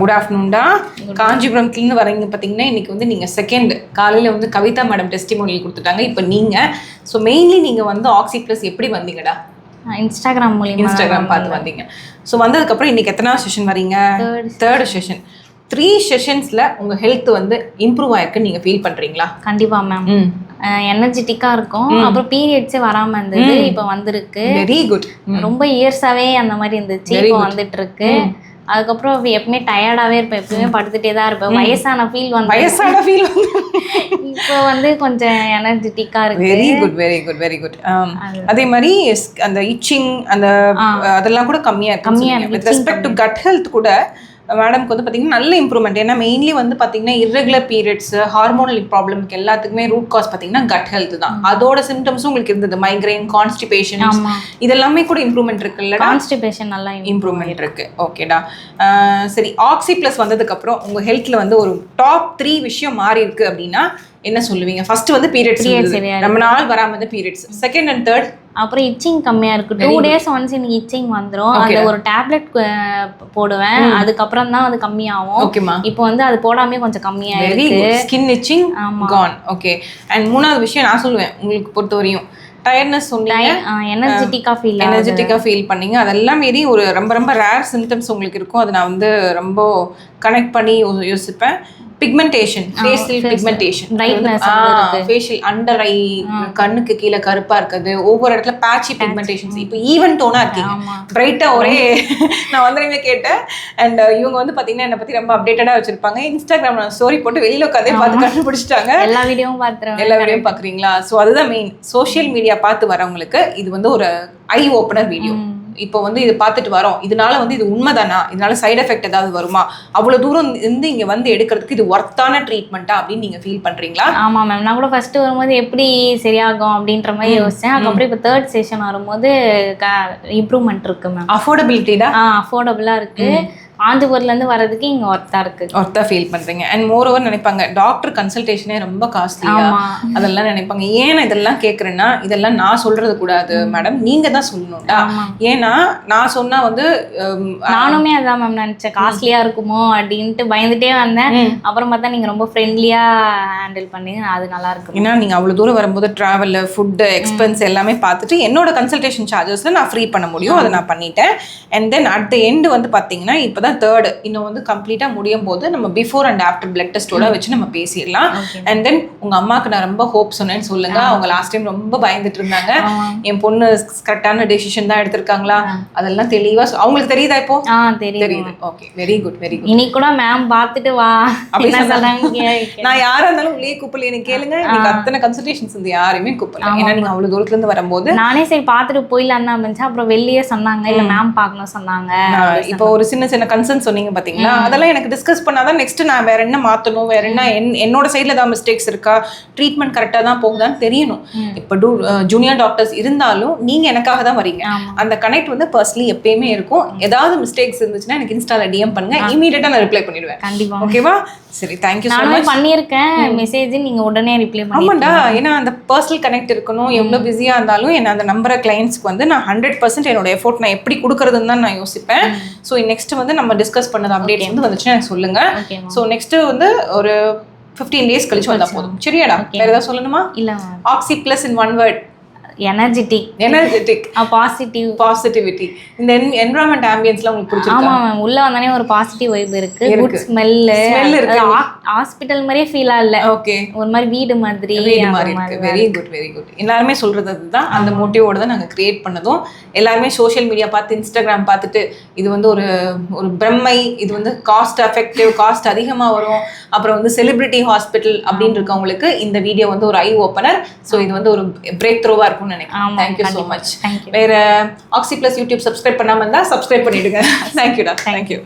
Good ஆஃப்டர்நூன்டா காஞ்சிபுரத்துலேருந்து வரீங்க பார்த்தீங்கன்னா இன்னைக்கு வந்து நீங்கள் செகண்ட் காலையில் வந்து கவிதா மேடம் டெஸ்டிமோனியல் கொடுத்துட்டாங்க. இப்போ நீங்கள் ஸோ மெயின்லி நீங்கள் வந்து ஆக்சி ப்ளஸ் எப்படி வந்தீங்கடா? இன்ஸ்டாகிராம் மூலியமா இன்ஸ்டாகிராம் பார்த்து வந்தீங்க. ஸோ வந்ததுக்கப்புறம் இன்னைக்கு எத்தனாவது செஷன் வரீங்க. தேர்ட் செஷன் த்ரீ செஷன்ஸில் உங்கள் ஹெல்த் வந்து இம்ப்ரூவ் ஆயிருக்குன்னு நீங்கள் ஃபீல் பண்ணுறீங்களா கண்டிப்பா மேம் ம். எனர்ஜெட்டிக்கா இருக்கும். அப்புறம் பீரியட்ஸே வராம இருந்தது. இப்போ வந்திருக்கு. வெரி குட் ரொம்ப இயர்ஸாவே அந்த மாதிரி இருந்துச்சு. இப்போ. வந்துட்டு இருக்கு. அதுக்கப்புறம் எப்பவுமே டயர்டாவே இருப்பேன் எப்பவுமே படுத்துட்டே தான் இருப்பேன் வயசான ஃபீல் வந்து வயசான ஃபீல் இப்போ வந்து கொஞ்சம் எனர்ஜெட்டிக்கா இருக்கு. Very good very good very good அதே. மாதிரி அந்த இச்சிங் அந்த அதெல்லாம் கூட கம்மியா கம்மியா இருக்கு with respect to gut health கூட மேடம்க்கு வந்து பார்த்தீங்கன்னா நல்ல இம்ப்ரூவ்மெண்ட் ஏன்னா மெயின்லி வந்து பார்த்தீங்கன்னா irregular பீரியட்ஸ் ஹார்மோனல் ப்ராப்ளம்க்கு எல்லாத்துக்குமே ரூட் காஸ் பார்த்தீங்கன்னா கட் ஹெல்த் தான். அதோட சிம்டம்ஸும் உங்களுக்கு இருந்தது. மைக்ரைன் கான்ஸ்டிபேஷன் இதெல்லாமே கூட இம்ப்ரூவ்மெண்ட் இருக்குல்ல கான்ஸ்டிபேஷன் நல்லா இம்ப்ரூவ்மெண்ட் இருக்கு. ஓகேடா சரி ஆக்சி ப்ளஸ் வந்ததுக்கு அப்புறம் உங்க ஹெல்த்ல வந்து ஒரு டாப் த்ரீ விஷயம் மாறி இருக்கு அப்படின்னா என்ன சொல்லுவீங்க? ஃபர்ஸ்ட் வந்து பீரியட்ஸ் ரொம்ப நாள் வராம வந்து பீரியட்ஸ் செகண்ட் அண்ட் தேர்ட் அப்புறம் இச்சிங் கம்மியா இருக்கு. டூ டேஸ் ஒன்ஸ் எனக்கு இச்சிங் வந்துரும். அந்த ஒரு டேப்லெட் போடுவேன். அதுக்கப்புறம் தான் அது கம்மியாகும். இப்போ வந்து அது போடாமே கொஞ்சம் கம்மியா வெரி இருக்கு. Good skin itching. Khan okay and மூணாவது விஷயம் நான் சொல்லுவேன் உங்களுக்கு பொறுத்த வரையும் டயர்ட்னஸ் சொன்னீங்க எனர்ஜெட்டிக்கா ஃபீல் எனர்ஜெட்டிக்காக ஃபீல் பண்ணீங்க. அதெல்லாம் மீறி ஒரு ரொம்ப ரொம்ப ரேர் சிம்டம்ஸ் உங்களுக்கு இருக்கும். அதை நான் வந்து ரொம்ப கனெக்ட் பண்ணி யோசிப்பேன். பிக்மெண்டேஷன் ஃபேஷியல் பிக்மெண்டேஷன் வந்து. ஃபேஷியல் அண்டர் ஐ கண்ணுக்கு கீழே கருப்பா இருக்குது. ஒவ்வொரு இடத்துல பேட்சி பிக்மெண்டேஷன்ஸ் இப்போ ஈவன் டோனா இருக்கீங்க. பிரைட்டா ஒரே நான் வந்தனையுமே கேட்டேன். அண்ட் இவங்க வந்து பாத்தீங்கன்னா என்னை பத்தி ரொம்ப அப்டேட்டடா வச்சிருப்பாங்க. இன்ஸ்டாகிராம்ல ஸ்டோரி போட்டு வெளியில உட்காந்தே பார்த்து கண்டுபிடிச்சிட்டாங்க. எல்லா வீடியோவும் பாத்துருவேன் எல்லா வீடியோ பாக்குறீங்களா? ஸோ அதுதான் மெயின் சோஷியல் மீடியா பார்த்து வரவங்களுக்கு இது வந்து ஒரு ஐ ஓப்பனர் வீடியோ இப்போ வந்து இது பார்த்துட்டு வரோம். இதனால வந்து இது உண்மைதானா? இதனால சைடு எஃபெக்ட் ஏதாவது வருமா? அவ்வளவு தூரம் இருந்து இங்க வந்து எடுக்கிறதுக்கு இது ஒர்த்தான ட்ரீட்மெண்ட்டா அப்படின்னு நீங்க ஃபீல் பண்றீங்களா? ஆமா மேம் நான் கூட ஃபர்ஸ்ட் வரும்போது எப்படி சரியாகும் அப்படின்ற மாதிரி யோசிச்சேன். அதுக்கப்புறம் இப்போ தேர்ட் செஷன் வரும்போது இம்ப்ரூவ்மெண்ட் இருக்கு மேம் அஃபோர்டபிலிட்டிடா ஆ அஃபோர்டபுளா இருக்கு. காஞ்சிபுரத்துல இருந்து வர்றதுக்கு இங்க ஒர்த்தா இருக்கு. ஒர்த்தா ஃபீல் பண்றீங்க. அண்ட் மோர் ஓவர் நினைப்பாங்க டாக்டர் கன்சல்டேஷனே ரொம்ப காஸ்ட்லியா ஆமா. அதெல்லாம் நினைப்பாங்க. ஏன் இதெல்லாம் கேட்குறேன்னா இதெல்லாம் நான் சொல்றது கூடாது மேடம் நீங்க தான் சொல்லணும்டா. ஏன்னா நான் சொன்னா வந்து நானுமே அதான் மேம் நினைச்சேன். காஸ்ட்லியா இருக்குமோ அப்படின்ட்டு பயந்துட்டே வந்தேன். அப்புறம் பார்த்தா நீங்க ரொம்ப ஃப்ரெண்ட்லியா ஹேண்டில் பண்ணீங்க. அது நல்லா இருக்கு. ஏன்னா நீங்கள் அவ்வளோ தூரம் வரும்போது ட்ராவல் ஃபுட்டு எக்ஸ்பென்ஸ் எல்லாமே பார்த்துட்டு என்னோட கன்சல்டேஷன் சார்ஜஸில் நான் ஃப்ரீ பண்ண முடியும். அதை நான் பண்ணிட்டேன். And then at the end வந்து பார்த்தீங்கன்னா இப்போ தான் தேர்டு இன்னும் வந்து கம்ப்ளீட்டாக முடியும் போது நம்ம பிஃபோர் அண்ட் ஆஃப்டர் பிளட் டெஸ்ட்டோட வச்சு நம்ம பேசிடலாம். அண்ட் தென் உங்கள் அம்மாவுக்கு நான் ரொம்ப ஹோப் சொன்னேன்னு சொல்லுங்க. அவங்க லாஸ்ட் டைம் ரொம்ப பயந்துட்டு இருந்தாங்க. என் பொண்ணு கரெக்டான டெசிஷன் தான் எடுத்திருக்காங்களா? அதெல்லாம் தெளிவாக அவங்களுக்கு தெரியுதா இப்போ? தெரியுது. Okay very good very good இன்னைக்கு கூட மேம் பார்த்துட்டு வா. நான் யாரா இருந்தாலும் உள்ளே கூப்பிடல எனக்கு கேளுங்க. எனக்கு அத்தனை கன்சல்டேஷன்ஸ் வந்து யாரையுமே கூப்பிடல. ஏன்னா நீங்க அவ்வளவு தூரத்துல இருந்து வரும்போது நானே சரி பார்த்துட்டு போயிடலாம் தான் இருந்துச்சு. அப்புறம் வெளியே சொன்னாங்க. இல்ல மேம் பார்க்கணும் சொன்னாங்க. நான் இப்போ ஒரு சின்ன சின்ன கன்சர்ன் சொன்னீங்க பாத்தீங்களா? அதெல்லாம் எனக்கு டிஸ்கஸ் பண்ணாதான் நெக்ஸ்ட் நான் வேற என்ன மாத்தணும் வேற என்ன என்- என்னோட சைடுல ஏதாவது மிஸ்டேக்ஸ் இருக்கா? ட்ரீட்மெண்ட் கரெக்டா தான் போகுதான்னு தெரியணும். இப்போ ஜூனியர் டாக்டர்ஸ் இருந்தாலும் நீங்க எனக்காக தான் வரீங்க. அந்த கனெக்ட் வந்து பர்சனலி எப்பயுமே இருக்கும். ஏதாவது மிஸ்டேக்ஸ் இருந்துச்சுன்னா எனக்கு இன்ஸ்டால டிஎம் பண்ணுங்க. இமீடியட்டா நான் ரிப்ளை பண்ணிடுவேன். கண்டிப்பா. ஓகேவா சரி தேங்க்யூ ஸோ நானுமே பண்ணியிருக்கேன். மெசேஜ் நீங்க உடனே ரிப்ளை பண்ணி ஆமாண்டா. ஏன்னா அந்த பர்சனல் கனெக்ட் இருக்கணும். எவ்வளோ பிஸியாக இருந்தாலும் என்ன அந்த நம்பரை கிளைண்ட்ஸ்க்கு வந்து நான் ஹண்ட்ரட் பர்சன்ட் என்னோட எஃபோர்ட் நான் எப்படி கொடுக்கறதுன்னு தான் நான் யோசிப்பேன். ஸோ நெக்ஸ்ட் வந்து நம்ம டிஸ்கஸ் பண்ணது அப்டேட்ஸ் வந்து வந்துச்சுன்னா எனக்கு சொல்லுங்க. ஸோ நெக்ஸ்ட் வந்து ஒரு ஃபிஃப்டீன் டேஸ் கழிச்சு வந்தா போதும். சரியாடா? வேற ஏதாவது சொல்லணுமா? இல்ல oxy plus in one word energetic energetic positive positivity இந்த என்வரான்மெண்ட் ஆம்பியன்ஸ்லாம் உங்களுக்கு பிடிச்சிருக்கா? ஆமா மேம் உள்ள வந்தானே ஒரு பாசிட்டிவ் வைப் இருக்கு. குட். ஸ்மெல்லு. ஹாஸ்பிட்டல் மாதிரியே ஃபீல் ஆகல ஓகே ஒரு மாதிரி வீடு மாதிரி வீடு மாதிரி இருக்கு. வெரி குட் வெரி குட் எல்லாருமே சொல்றது அதுதான். அந்த மோட்டிவோட தான் நாங்கள் கிரியேட் பண்ணதும். எல்லாருமே சோஷியல் மீடியா பார்த்து இன்ஸ்டாகிராம் பார்த்துட்டு இது வந்து ஒரு ஒரு பிரம்மை இது வந்து காஸ்ட் எஃபெக்டிவ் காஸ்ட் அதிகமாக வரும். அப்புறம் வந்து செலிபிரிட்டி ஹாஸ்பிட்டல் அப்படின்னு இருக்கவங்களுக்கு இந்த வீடியோ வந்து ஒரு ஐ ஓப்பனர் ஸோ இது வந்து ஒரு பிரேக் த்ரோவாக இருக்கும்னு நினைக்கிறேன். தேங்க்யூ ஸோ மச் வேற ஆக்சி ப்ளஸ் யூடியூப் சப்ஸ்கிரைப் பண்ணாமல் இருந்தால் சப்ஸ்கிரைப் பண்ணிடுங்க. தேங்க்யூடா தேங்க்யூ